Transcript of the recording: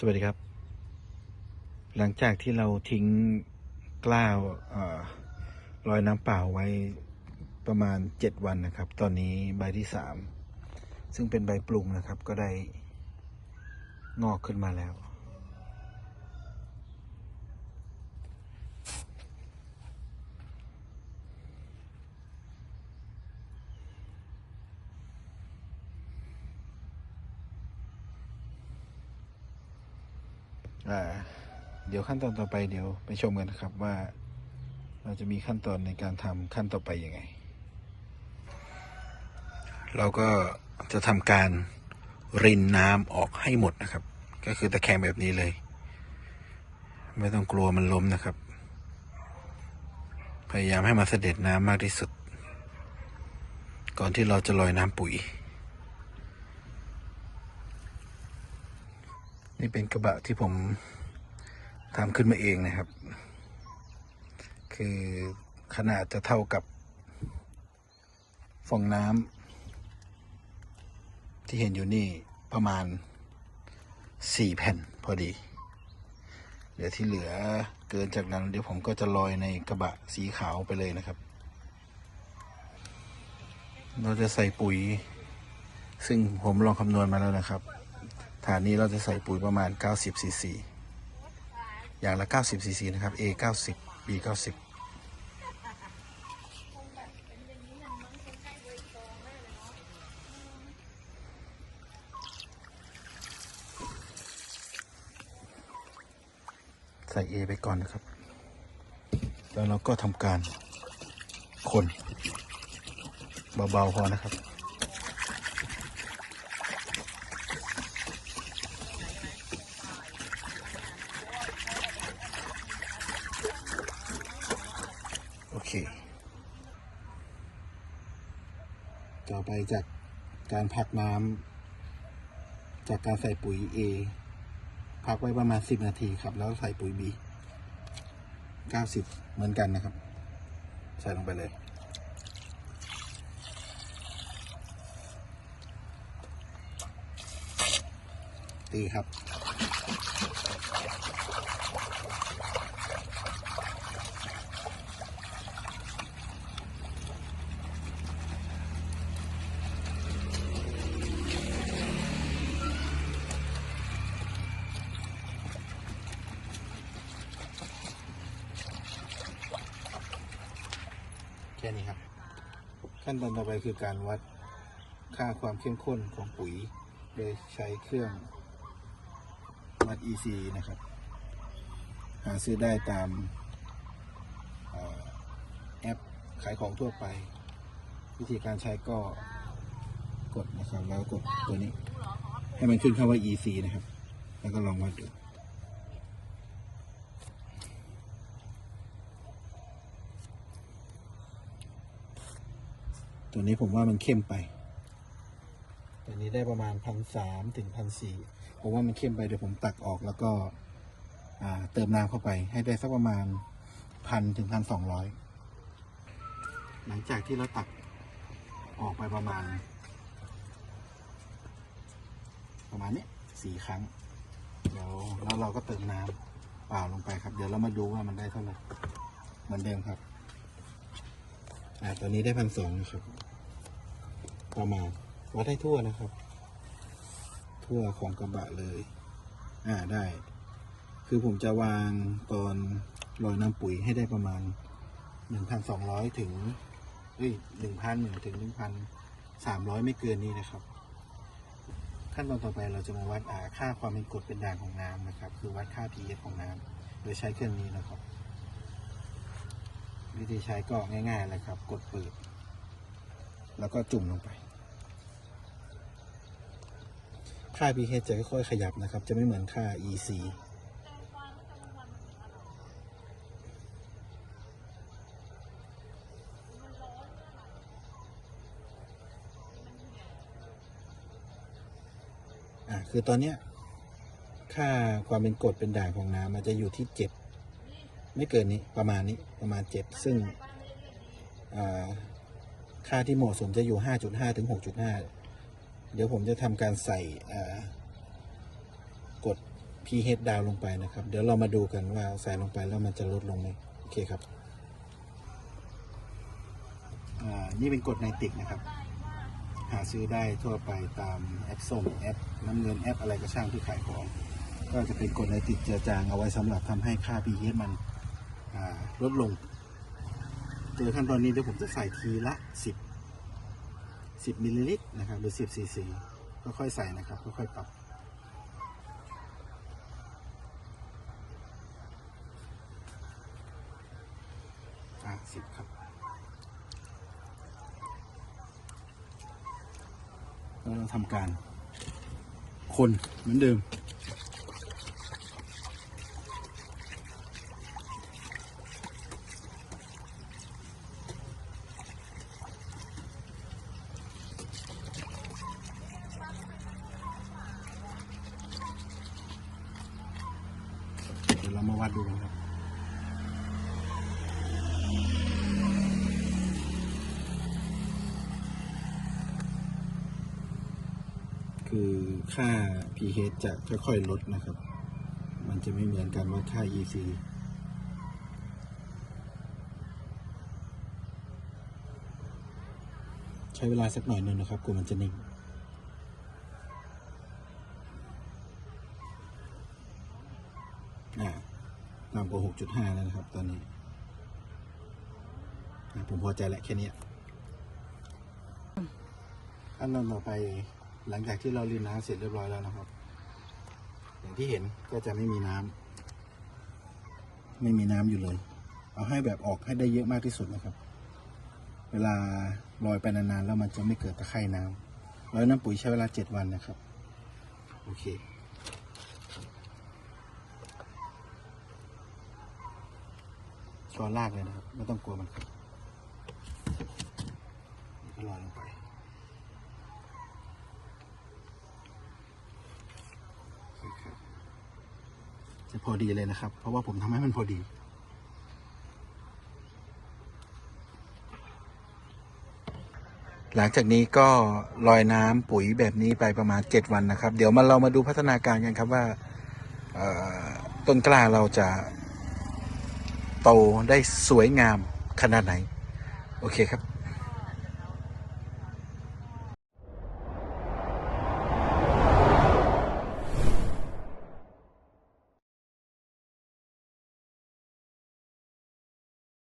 สวัสดีครับ หลังจากที่เราทิ้งกล้าวอลอยน้ำเปล่าไว้ประมาณเจ็ดวันนะครับ ตอนนี้ใบที่สามซึ่งเป็นใบปรุงนะครับ ก็ได้งอกขึ้นมาแล้ว เดี๋ยวขั้นตอนต่อไปเดี๋ยวไปชมกันนะครับว่าเราจะมีขั้นตอนในการทำขั้นต่อไปยังไง เราก็จะทำการรินน้ำออกให้หมดนะครับ ก็คือตะแคงแบบนี้เลย ไม่ต้องกลัวมันล้มนะครับ พยายามให้มันเสด็จน้ำมากที่สุด ก่อนที่เราจะลอยน้ำปุ๋ย นี่เป็นกระบะที่ผมทำขึ้นมาเองนะครับ คือขนาดจะเท่ากับฟองน้ำที่เห็นอยู่นี่ประมาณสี่แผ่นพอดีเดี๋ยวที่เหลือเกินจากนั้นเดี๋ยวผมก็จะลอยในกระบะสีขาวไปเลยนะครับ เราจะใส่ปุ๋ย ซึ่งผมลองคำนวณมาแล้วนะครับ ฐานนี้เราจะใส่ปุ๋ยประมาณ 90 ซีซี อย่างละ 90 ซีซีนะครับ A 90 B 90ใส่ A ไปก่อนนะครับ แล้วเราก็ทำการคนเบา ๆ พอนะครับ โอเค ต่อไปจากการพักน้ำจากการใส่ปุ๋ย A พักไว้ประมาณ 10 นาทีครับ แล้วใส่ปุ๋ย B 90 เหมือนกันนะครับ ใส่ลงไปเลยตีครับ ค่นี้ครับ ขั้นตอนต่อไปคือการวัดค่าความเข้มข้นของปุ๋ย โดยใช้เครื่องวัด EC นะครับ หาซื้อได้ตามอ่อแอปขายของทั่วไป วิธีการใช้ก็กดนะครับ แล้วกดตัวนี้ ให้มันขึ้นคำว่า EC นะครับ แล้วก็ลองวัดดู ตัวนี้ผมว่ามันเข้มไป ตัวนี้ได้ประมาณพันสามถึงพันสี่ผมว่ามันเข้มไปเดี๋ยวผมตักออกแล้วก็อ่าเติมน้ำเข้าไป ให้ได้สักประมาณพันถึงพันสองร้อยหลังจากที่เราตักออกไปประมาณ ประมาณนี้สี่ครั้ง เดี๋ยวแล้วเราก็เติมน้ำเปล่าลงไปครับ เดี๋ยวเรามาดูว่ามันได้เท่าไหร่เหมือนเดิมครับ อ่าตอนนี้ได้พันสองนะครับ ประมาณวัดให้ทั่วนะครับ ทั่วของกระบะเลย อ่าได้ คือผมจะวางตอนลอยน้ำปุ๋ยให้ได้ประมาณหนึ่งพันสองร้อยถึงเอ้ยหนึ่งพันหนึ่งถึงหนึ่งพันสามร้อยไม่เกินนี้นะครับ ขั้นตอนต่อไปเราจะมาวัดอ่าค่าความเป็นกรดเป็นด่างของน้ำนะครับ คือวัดค่า pH ของน้ำโดยใช้เครื่องนี้นะครับ วิธีใช้ก็ง่ายๆเลยครับ กดเปิด แล้วก็จุ่มลงไป ค่า pH จะค่อยๆขยับนะครับ จะไม่เหมือนค่า EC อะคือตอนเนี้ยค่าความเป็นกรดเป็นด่างของน้ำมันจะอยู่ที่เจ็ดไม่เกินนี้ประมาณนี้ประมาณเจ็ดซึ่งค่าที่เหมาะสมจะอยู่ 5.5 ถึง 6.5 เดี๋ยวผมจะทำการใส่กด pH ดาวลงไปนะครับ เดี๋ยวเรามาดูกันว่าใส่ลงไปแล้วมันจะลดลงไหมโอเคครับอ่านี่เป็นกดไนติกนะครับ หาซื้อได้ทั่วไปตามแอปส้มแอปน้ำเงินแอปอะไรก็ช่างที่ขายของ ก็จะเป็นกดไนติกเจือจางเอาไว้สำหรับทำให้ค่า pH มันอ่าลดลงโดยขั้นตอนนี้เดี๋ยวผมจะใส่ทีละ 10 10มิลลิลิตรนะครับหรือ 10ซีซีค่อยๆใส่นะครับค่อยๆปรับอะสิบครับแล้วเราทำการคนเหมือนเดิม เดี๋ยวเรามาวัดดูกันครับคือค่า pH จะค่อยๆลดนะครับ มันจะไม่เหมือนกันว่าค่า EC ใช้เวลาสักหน่อยหนึงนะครับกลัวมันจะนิ่ง อ่า ตามกว่า 6.5 แล้วนะครับ ตอนนี้ผมพอใจแหละแค่นี้ยขั้นตอนต่อไปหลังจากที่เรารีดน้ำเสร็จเรียบร้อยแล้วนะครับ อย่างที่เห็นก็จะไม่มีน้ำไม่มีน้ำอยู่เลย เอาให้แบบออกให้ได้เยอะมากที่สุดนะครับ เวลาลอยไปนานๆแล้วมันจะไม่เกิดตะไคร่น้ำร้อยน้ำปุ๋ยใช้เวลาเจ็ดวันนะครับ โอเค ช้อนลากเลยนะครับ ไม่ต้องกลัวมันครับก็ลอยลงไป จะพอดีเลยนะครับ เพราะว่าผมทำให้มันพอดีหลังจากนี้ก็ลอยน้ำปุ๋ยแบบนี้ไปประมาณ 7 วันนะครับ เดี๋ยวมาเรามาดูพัฒนาการกันครับว่าต้นกล้าเราจะ โตได้สวยงามขนาดไหน โอเคครับ